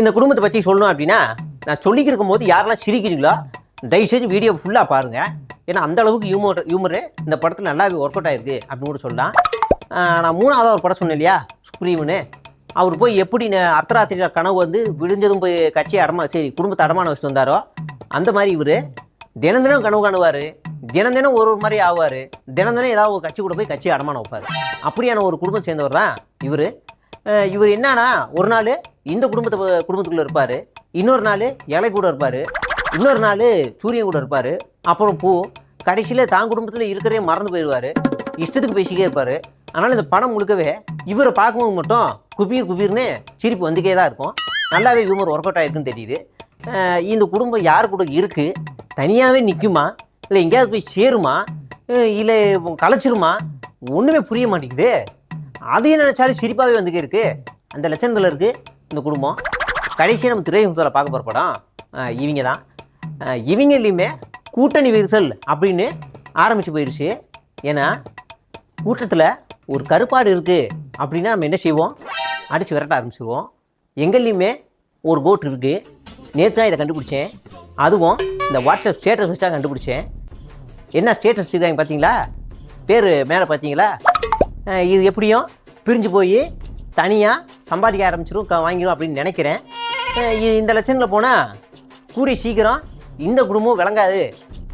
இந்த குடும்பத்தை பற்றி சொல்லணும் அப்படின்னா நான் சொல்லிக்கிட்டு இருக்கும்போது யாரெல்லாம் சிரிக்கிறீங்களோ தயவுசெய்து வீடியோ ஃபுல்லாக பாருங்கள் ஏன்னா அந்த அளவுக்கு ஹியூமர் ஹியூமரு இந்த படத்தில் நல்லாவே ஒர்க் அவுட் ஆயிருக்கு அப்படின்னு கூட சொல்லலாம். நான் மூணாவது ஒரு படம் சொன்னேன் இல்லையா சுக்ரீவனு அவர் போய் எப்படி ந- அர்த்தராத்திரி கனவு வந்து விடிஞ்சதும் போய் கட்சியை அடமா சரி குடும்பத்தை அடமான வச்சுட்டு வந்தாரோ அந்த மாதிரி இவர் தினம் தினம் கனவு காணுவார். தினம் தினம் ஒரு ஒரு மாதிரி ஆவார். தினம் தினம் ஏதாவது ஒரு கட்சி கூட போய் கட்சியை அடமானம் வைப்பார். அப்படியான ஒரு குடும்பம் சேர்ந்தவர் தான் இவர். இவர் என்னன்னா ஒரு நாள் இந்த குடும்பத்தை குடும்பத்துக்குள்ளே இருப்பார். இன்னொரு நாள் இலை கூட இருப்பார். இன்னொரு நாள் சூரியன் கூட இருப்பார். அப்புறம் பூ. கடைசியில் தான் குடும்பத்தில் இருக்கிறதே மறந்து போயிடுவார். இஷ்டத்துக்கு பேசிக்கிட்டே இருப்பார். அதனால் இந்த படம் முழுக்கவே இவரை பார்க்கும்போது மட்டும் குபீர் குபீர்னு சிரிப்பு வந்துக்கே தான் இருக்கும். நல்லாவே ஹியூமர் ஒர்க் அவுட் ஆகிருக்குன்னு தெரியுது. இந்த குடும்பம் யார் கூட இருக்குது தனியாகவே நிற்குமா இல்லை எங்கேயாவது போய் சேருமா? இல்லை கலைச்சிருமா? ஒன்றுமே புரிய மாட்டேங்குது. அதையும் நினச்சாலும் சிரிப்பாகவே வந்துக்கே இருக்கு. அந்த லட்சணத்தில் இருக்குது இந்த குடும்பம். கடைசியாக நம்ம திரையுகத்தில் பார்க்க போகிற படம் இவங்க தான். இவங்கலையுமே கூட்டணி விரிசல் அப்படின்னு ஆரம்பித்து போயிடுச்சு ஏன்னா கூட்டத்தில் ஒரு கருப்பாடு இருக்குது அப்படின்னா நம்ம என்ன செய்வோம்? அடித்து விரட்ட ஆரம்பிச்சிருவோம். எங்கள்லையுமே ஒரு கோட் இருக்குது நேற்று தான் இதை கண்டுபிடிச்சேன். அதுவும் இந்த வாட்ஸ்அப் ஸ்டேட்டஸ் வச்சா கண்டுபிடிச்சேன். என்ன ஸ்டேட்டஸ் வச்சுருக்காங்க பார்த்தீங்களா பேர் மேலே பார்த்தீங்களா இது எப்படியும் பிரிஞ்சு போய் தனியாக சம்பாதிக்க ஆரம்பிச்சிடும் வாங்கிடும் அப்படின்னு நினைக்கிறேன். இது இந்த லட்சணில் போனால் கூடிய சீக்கிரம் இந்த குடும்பம் விளங்காது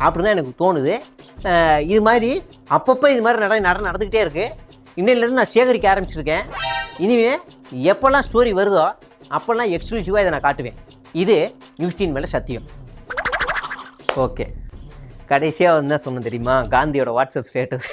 அப்படின்னு தான் எனக்கு தோணுது. இது மாதிரி அப்பப்போ இது மாதிரி நட நட நடந்துக்கிட்டே இருக்குது இன்னையிலேருந்து நான் சேகரிக்க ஆரம்பிச்சிருக்கேன். இனிமே எப்போல்லாம் ஸ்டோரி வருதோ அப்போல்லாம் எக்ஸ்க்ளூசிவாக இதை நான் காட்டுவேன். இது நியூஸ்டீன் மேலே சத்தியம். ஓகே கடைசியாக வந்து என்ன சொன்னேன் தெரியுமா? காந்தியோட வாட்ஸ்அப் ஸ்டேட்டஸ்